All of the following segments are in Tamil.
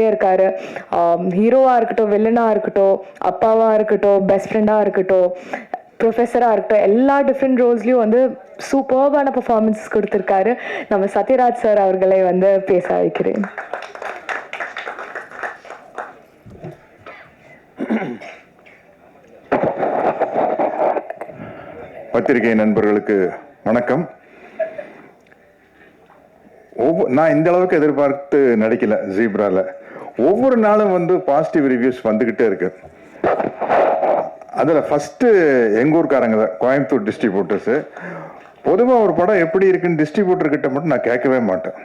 இருக்காரு. ஹீரோவா இருக்கட்டும் வில்லனா இருக்கட்டும் அப்பாவா இருக்கட்டும் பெஸ்ட் ஃப்ரெண்டா இருக்கட்டும் ப்ரொஃபஸராக இருக்கட்டும் எல்லா டிஃப்ரெண்ட் ரோல்ஸ்லையும் வந்து சூப்பர்பான பெர்ஃபார்மன்ஸ் கொடுத்துருக்காரு. நம்ம சத்யராஜ் சார் அவர்களை வந்து பேச வைக்கிறேன். பத்திரிகை நண்பர்களுக்கு வணக்கம். ஒவ்வொரு நான் இந்த அளவுக்கு எதிர்பார்த்து நடிக்கல ஜீப்ரால. ஒவ்வொரு நாளும் வந்து பாசிட்டிவ் ரிவ்யூஸ் வந்துகிட்டே இருக்கு. அதில் ஃபஸ்ட்டு எங்கள் ஊர்க்காரங்க தான் கோயம்புத்தூர் டிஸ்ட்ரிபியூட்டர்ஸு பொதுவாக ஒரு படம் எப்படி இருக்குன்னு டிஸ்ட்ரிபியூட்டர் கிட்ட மட்டும் நான் கேட்கவே மாட்டேன்.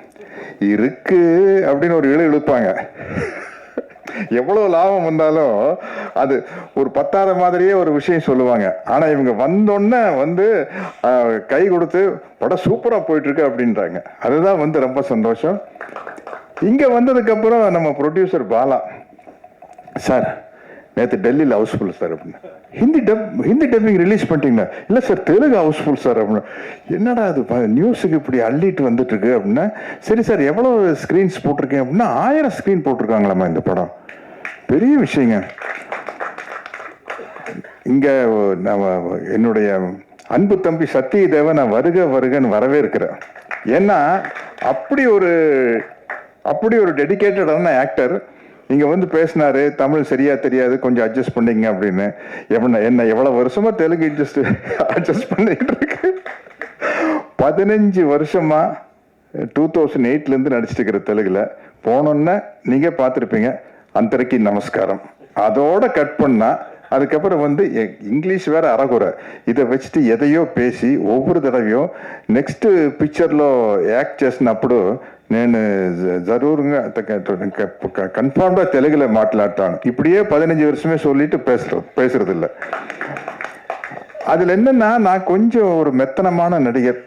இருக்கு அப்படின்னு ஒரு இழு இழுப்பாங்க. எவ்வளோ லாபம் வந்தாலும் அது ஒரு பத்தாத மாதிரியே ஒரு விஷயம் சொல்லுவாங்க. ஆனால் இவங்க வந்தோடனே வந்து கை கொடுத்து படம் சூப்பராக போயிட்டுருக்கு அப்படின்றாங்க. அதுதான் வந்து ரொம்ப சந்தோஷம். இங்கே வந்ததுக்கப்புறம் நம்ம ப்ரொடியூசர் பாலா சார் நேற்று டெல்லியில் ஹவுஸ்ஃபுல் சார் அப்படின்னு. Hindi dub Hindi dubbing release பண்ணிட்டீங்களா? இல்லை சார் தெலுங்கு ஹவுஸ்ஃபுல் சார் அப்படின்னு. என்னடா அது நியூஸுக்கு இப்படி அள்ளிட்டு வந்துட்டுருக்கு அப்படின்னா. சரி சார் எவ்வளோ ஸ்க்ரீன்ஸ் போட்டிருக்கேன் அப்படின்னா. ஆயிரம் ஸ்க்ரீன் போட்டிருக்காங்களாம்மா இந்த படம். பெரிய விஷயங்க. இங்கே நம்ம என்னுடைய அன்பு தம்பி சத்தியதேவ நான் வருக வருகன்னு வரவே இருக்கிறேன் ஏன்னா அப்படி ஒரு அப்படி ஒரு டெடிகேட்டடான ஆக்டர் இங்க வந்து பேசினாரு தமிழ் சரியா தெரியாது கொஞ்சம் அட்ஜஸ்ட் பண்ணீங்க அப்படின்னு என்ன என்ன எவ்வளவு வருஷமா தெலுங்கு அட்ஜஸ்ட் அட்ஜஸ்ட் பண்ணிட்டு இருக்கு பதினஞ்சு வருஷமா டூ தௌசண்ட் எயிட்லேருந்து நடிச்சிட்டு இருக்கிற தெலுங்குல போனோன்னே நீங்க பார்த்துருப்பீங்க அந்தரைக்கு நமஸ்காரம் அதோட கட் பண்ணா அதுக்கப்புறம் வந்து எ- இங்கிலீஷ் வேற அறகுறை இதை வச்சுட்டு ఎదయో పేసి ఒవ్వరు తడవయో నెక్స్ట్ పిక్చర్లో యాక్ట్ చేసినప్పుడు నేను జ- జరూరుగా కన్ఫామ్గా తెలుగులో మాట్లాడతాను இப்படியே பதினஞ்சு வருஷமே சொல்லிட்டு பேசுறது பேசுறது இல்லை அதுல என்னன்னா நான் கொஞ்சம் ஒரு மெத்தனமான நடிகர்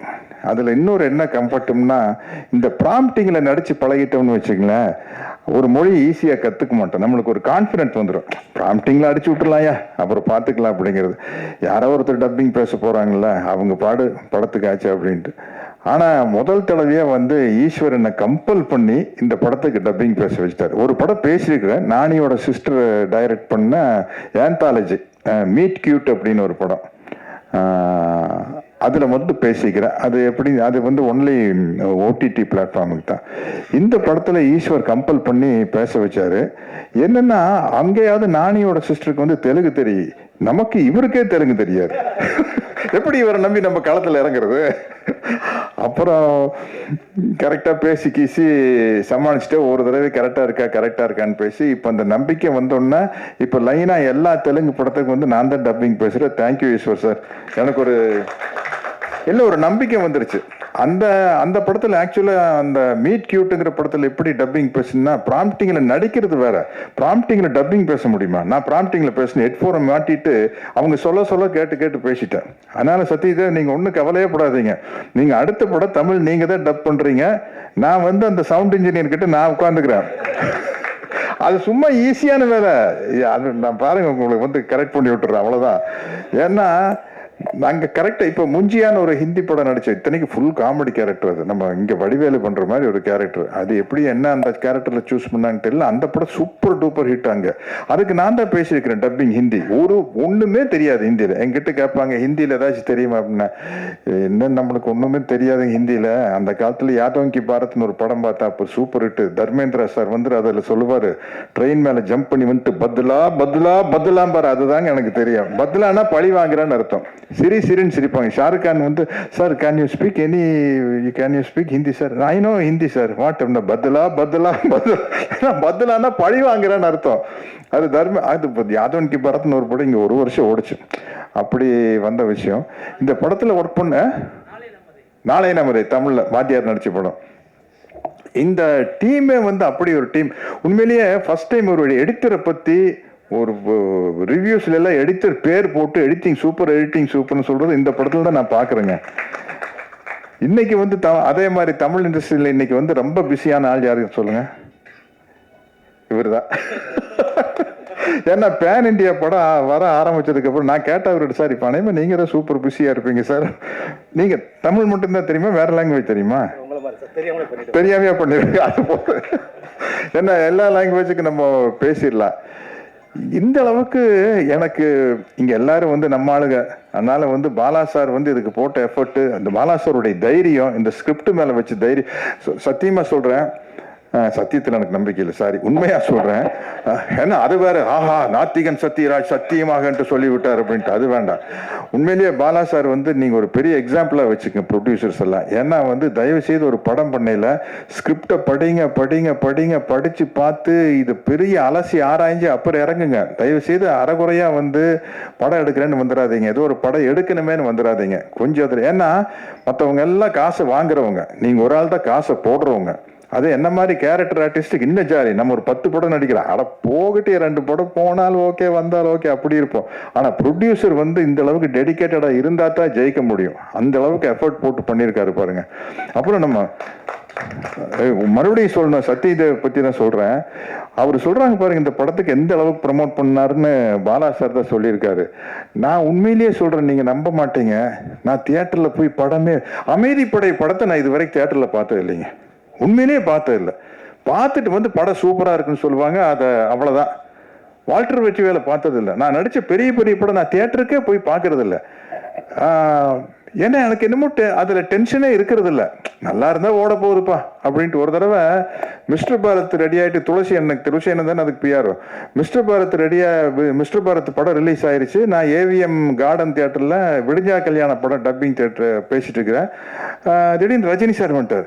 அதுல இன்னொரு என்ன கம்ஃபர்ட்னா இந்த ப்ராம்ப்டிங்ல நடிச்சு பழகிட்டோம்னு வச்சுங்களேன் ஒரு மொழி ஈஸியா கத்துக்க மாட்டோம் நம்மளுக்கு ஒரு கான்ஃபிடென்ட் வந்துடும் ப்ராம்ப்டிங்ல அடிச்சு விட்டுலாம்யா அப்புறம் பார்த்துக்கலாம் அப்படிங்கிறது யாரோ ஒருத்தர் டப்பிங் பேச போறாங்கல்ல அவங்க பாடு படத்துக்கு ஆச்சு அப்படின்ட்டு ஆனால் முதல் தடவையே வந்து ஈஸ்வரனை கம்பல் பண்ணி இந்த படத்துக்கு டப்பிங் பேச வச்சிட்டார். ஒரு படம் பேசியிருக்கிறேன். நானியோட சிஸ்டர் டைரக்ட் பண்ண ஏந்தாலஜி மீட் கியூட் அப்படின்னு ஒரு படம். அதில் மட்டும் பேசிக்கிறேன். அது எப்படி அது வந்து ஒன்லி ஓடிடி பிளாட்ஃபார்முக்கு தான். இந்த படத்தில் ஈஸ்வர் கம்பல் பண்ணி பேச வச்சார். என்னென்னா அங்கேயாவது நானியோட சிஸ்டருக்கு வந்து தெலுங்கு தெரியும். நமக்கு இவருக்கே தெலுங்கு தெரியாது. எப்படி இவரை நம்பி நம்ம களத்தில் இறங்குறது? அப்புறம் கரெக்டாக பேசி கீசி சமாளிச்சுட்டு ஒரு தடவை கரெக்டாக இருக்கா கரெக்டாக இருக்கான்னு பேசி இப்போ அந்த நம்பிக்கை வந்தோடனே இப்போ லைனாக எல்லா தெலுங்கு படத்துக்கும் வந்து நான் தான் டப்பிங் பேசுகிறேன் தேங்க்யூ ஈஸ்வர் சார் எனக்கு ஒரு இல்லை ஒரு நம்பிக்கை வந்துருச்சு. அந்த அந்த படத்துல ஆக்சுவலா அந்த மீட் கியூட்டுங்கிற படத்துல எப்படி டப்பிங் பேசுனா ப்ராம்ப்டிங்ல நடிக்கிறது வேற. ப்ராம்ப்டிங்ல டப்பிங் பேச முடியுமா? நான் ப்ராம்ப்டிங்ல பேசினேன் ஹெட்ஃபோனை மாட்டிட்டு அவங்க சொல்ல சொல்ல கேட்டு கேட்டு பேசிட்டேன். அதனால சத்யதே நீங்க ஒன்றும் கவலையே படாதீங்க. நீங்க அடுத்த படம் தமிழ் நீங்க தான் டப் பண்றீங்க. நான் வந்து அந்த சவுண்ட் இன்ஜினியர் கிட்ட நான் உட்காந்துக்கிறேன் அது சும்மா ஈஸியான வேலை. அது நான் பாருங்க உங்களுக்கு வந்து கரெக்ட் பண்ணி விட்டுறேன் அவ்வளவுதான். ஏன்னா அங்க கரெக்டா இப்ப முஞ்சியான ஒரு ஹிந்தி படம் நடிச்ச இத்தனைக்கு ஃபுல் காமெடி கேரக்டர் அது. நம்ம இங்க வடிவேலு பண்ற மாதிரி ஒரு கேரக்டர் அது எப்படி என்ன அந்த கேரக்டர்ல சூஸ் பண்ணாங்கன்னு தெரியல. அந்த படம் சூப்பர் டூப்பர் ஹிட் அங்க. அதுக்கு நான் தான் பேசியிருக்கிறேன் டப்பிங் ஹிந்தி. ஒரு ஒண்ணுமே தெரியாது ஹிந்தியில. என்கிட்ட கேட்பாங்க ஹிந்தியில ஏதாச்சும் தெரியுமா? அப்படின்னா என்ன நம்மளுக்கு ஒண்ணுமே தெரியாது ஹிந்தியில. அந்த காலத்துல யாதவ் கி பாரத்னு ஒரு படம் பார்த்தா அப்போ சூப்பர் ஹிட் தர்மேந்திரா சார் வந்து அதுல சொல்லுவாரு ட்ரெயின் மேல ஜம்ப் பண்ணி வந்துட்டு பத்லா பத்லா பத்லாம் பாரு அதுதாங்க எனக்கு தெரியும். பத்லானா பழி வாங்குறான்னு அர்த்தம். சிரி சிரின்னு சிரிப்பாங்க. ஷாருக் கான் வந்து sir can you speak any can you speak Hindi sir I no Hindi sir what அப்படின்னா பத்லா பத்லா பத்லா பத்லானா பழி வாங்குறான்னு அர்த்தம். அது தர்ம அது யாதவன் கி பரத்னு ஒரு படம் இங்கே ஒரு வருஷம் ஓடுச்சு. அப்படி வந்த விஷயம். இந்த படத்தில் ஒர்க் பண்ண நாளை நமது தமிழில் வாத்தியார் நடித்த படம். இந்த டீமே வந்து அப்படி ஒரு டீம். உண்மையிலேயே ஃபர்ஸ்ட் டைம் ஒரு எடிட்டரை பற்றி ஒரு ரிவ்யூஸ்ல எல்லாம் எடிட்டர் பேர் போட்டு எடிட்டிங் சூப்பர் எடிட்டிங் சூப்பர்னு சொல்றது இந்த படத்துல தான் நான் பாக்குறேங்க. இன்னைக்கு வந்து த- அதே மாதிரி தமிழ் இண்டஸ்ட்ரியில இன்னைக்கு வந்து ரொம்ப பிஸியான ஆள் யாருன்னு சொல்லுங்க? இவர்தான். ஏன்னா பேன் இந்தியா படம் வர ஆரம்பிச்சதுக்கு அப்புறம் நான் கேட்ட அவர்கிட்ட சார் இப்போ அனைமே நீங்க தான் சூப்பர் பிஸியா இருப்பீங்க சார். நீங்க தமிழ் மட்டும்தான் தெரியுமா? வேற லாங்குவேஜ் தெரியுமா? தெரியாமையா பண்ணிருக்கீங்க அது போல ஏன்னா எல்லா லாங்குவேஜுக்கும் நம்ம பேசிடலாம். இந்த அளவுக்கு எனக்கு இங்க எல்லாரும் வந்து நம்ம ஆளுங்க அதனால வந்து பாலா சார் வந்து இதுக்கு போட்ட எஃபர்ட் அந்த பாலா சாருடைய தைரியம் இந்த ஸ்கிரிப்ட் மேல வச்ச தைரியம் சத்தியமா சொல்றேன். சத்தியத்தில் எனக்கு நம்பிக்கை இல்லை. சாரி உண்மையாக சொல்கிறேன் ஏன்னா அது வேற ஆஹா நாத்திகன் சத்தியராஜ் சத்தியமாகன்ட்டு சொல்லிவிட்டார் அப்படின்ட்டு. அது வேண்டாம். உண்மையிலேயே பாலா சார் வந்து நீங்கள் ஒரு பெரிய எக்ஸாம்பிளாக வச்சுக்கங்க ப்ரொடியூசர்ஸ் எல்லாம். ஏன்னா வந்து தயவு செய்து ஒரு படம் பண்ணையில் ஸ்கிரிப்டை படிங்க படிங்க படிங்க படித்து பார்த்து இது பெரிய அலசி ஆராய்ஞ்சு அப்புறம் இறங்குங்க. தயவு செய்து அறகுறையா வந்து படம் எடுக்கிறேன்னு வந்துடாதீங்க ஏதோ ஒரு படம் எடுக்கணுமேன்னு வந்துடாதீங்க கொஞ்சம் அதில் ஏன்னா மற்றவங்க எல்லாம் காசை வாங்குறவங்க. நீங்கள் ஒரு ஆள் தான் காசை போடுறவங்க. அது என்ன மாதிரி கேரக்டர் ஆர்டிஸ்ட்டுக்கு இன்னும் ஜாலி. நம்ம ஒரு பத்து படம் நடிக்கிறோம் அட போகட்டே ரெண்டு படம் போனாலும் ஓகே வந்தாலும் ஓகே அப்படி இருப்போம். ஆனால் ப்ரொடியூசர் வந்து இந்த அளவுக்கு டெடிக்கேட்டடாக இருந்தால் தான் ஜெயிக்க முடியும். அந்த அளவுக்கு எஃபர்ட் போட்டு பண்ணியிருக்காரு பாருங்க. அப்புறம் நம்ம மறுபடியும் சொல்லணும். சத்யதேவ் பற்றி தான் சொல்கிறேன் அவர் சொல்கிறாங்க பாருங்க இந்த படத்துக்கு எந்த அளவுக்கு ப்ரமோட் பண்ணாருன்னு பாலா சார் தான் சொல்லியிருக்காரு. நான் உண்மையிலேயே சொல்கிறேன் நீங்கள் நம்ப மாட்டீங்க. நான் தியேட்டரில் போய் படமே அமைதிப்படை படத்தை நான் இது வரைக்கும் தியேட்டர்ல பார்த்தது இல்லைங்க உண்மையிலேயே பார்த்தது இல்லை. பார்த்துட்டு வந்து படம் சூப்பராக இருக்குன்னு சொல்லுவாங்க அதை அவ்வளோதான் வால்டர் வெற்றி வேலை பார்த்தது இல்லை. நான் நடித்த பெரிய பெரிய படம் நான் தியேட்டருக்கே போய் பார்க்கறது இல்லை. ஏன்னா எனக்கு என்னமோ டெ- அதில் டென்ஷனே இருக்கிறதில்ல நல்லா இருந்தால் ஓட போகுதுப்பா அப்படின்ட்டு ஒரு தடவை மிஸ்டர் பாரத் ரெடி ஆகிட்டு துளசி எனக்கு துளசி என்ன தானே அதுக்கு பியாரும் மிஸ்டர் பாரத் ரெடியாக மிஸ்டர் பாரத் படம் ரிலீஸ் ஆயிடுச்சு நான் ஏவிஎம் கார்டன் தேட்டரில் விடிஞ்சா கல்யாண படம் டப்பிங் தியேட்டர் பேசிட்டு இருக்கிறேன். திடீர்னு ரஜினி சார் வந்துட்டார்.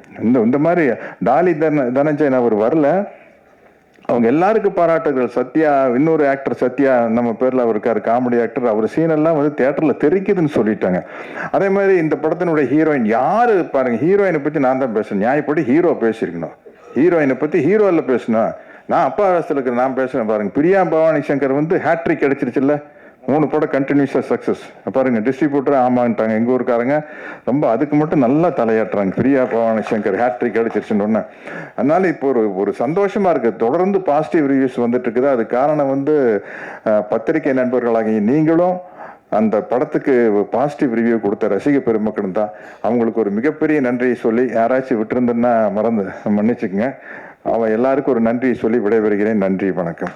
இந்த இந்த மாதிரி டாலி தன தனஞ்சயன் அவர் வரல. அவங்க எல்லாருக்கும் பாராட்டுகள். சத்யா இன்னொரு ஆக்டர் சத்யா நம்ம பேரில் அவர் இருக்கார் காமெடி ஆக்டர் அவர் சீனெல்லாம் வந்து தேட்டரில் தெரிக்குதுன்னு சொல்லிட்டாங்க. அதே மாதிரி இந்த படத்தினுடைய ஹீரோயின் யார்? பாருங்க ஹீரோயினை பற்றி நான் தான் பேசுகிறேன் நியாயப்படி ஹீரோ பேசியிருக்கணும். ஹீரோயினை பற்றி ஹீரோவில் பேசணும். நான் அப்பா அரசுல இருக்கிற நான் பேசுகிறேன் பாருங்க. பிரியா பவானி சங்கர் வந்து ஹேட்ரிக் கிடைச்சிருச்சுல்ல மூணு படம் கண்டினியூஸாக சக்ஸஸ் பாருங்க டிஸ்ட்ரிபியூட்டர் ஆமான்ட்டாங்க. எங்கள் ஊருக்காரங்க ரொம்ப அதுக்கு மட்டும் நல்லா தலையாட்டுறாங்க. பிரியா பவானி சங்கர் ஹேட்ரிக் அடிச்சிருச்சுன்னு ஒன்று அதனால இப்போ ஒரு ஒரு சந்தோஷமாக இருக்குது தொடர்ந்து பாசிட்டிவ் ரிவ்யூஸ் வந்துட்டு இருக்குது. அது காரணம் வந்து பத்திரிகை நண்பர்களாகிய நீங்களும் அந்த படத்துக்கு பாசிட்டிவ் ரிவ்யூ கொடுத்த ரசிக பெருமக்களும் தான். அவங்களுக்கு ஒரு மிகப்பெரிய நன்றியை சொல்லி யாராச்சும் விட்டுருந்தேன்னா மறந்து மன்னிச்சுக்கோங்க. அவன் எல்லாருக்கும் ஒரு நன்றியை சொல்லி விடைபெறுகிறேன். நன்றி வணக்கம்.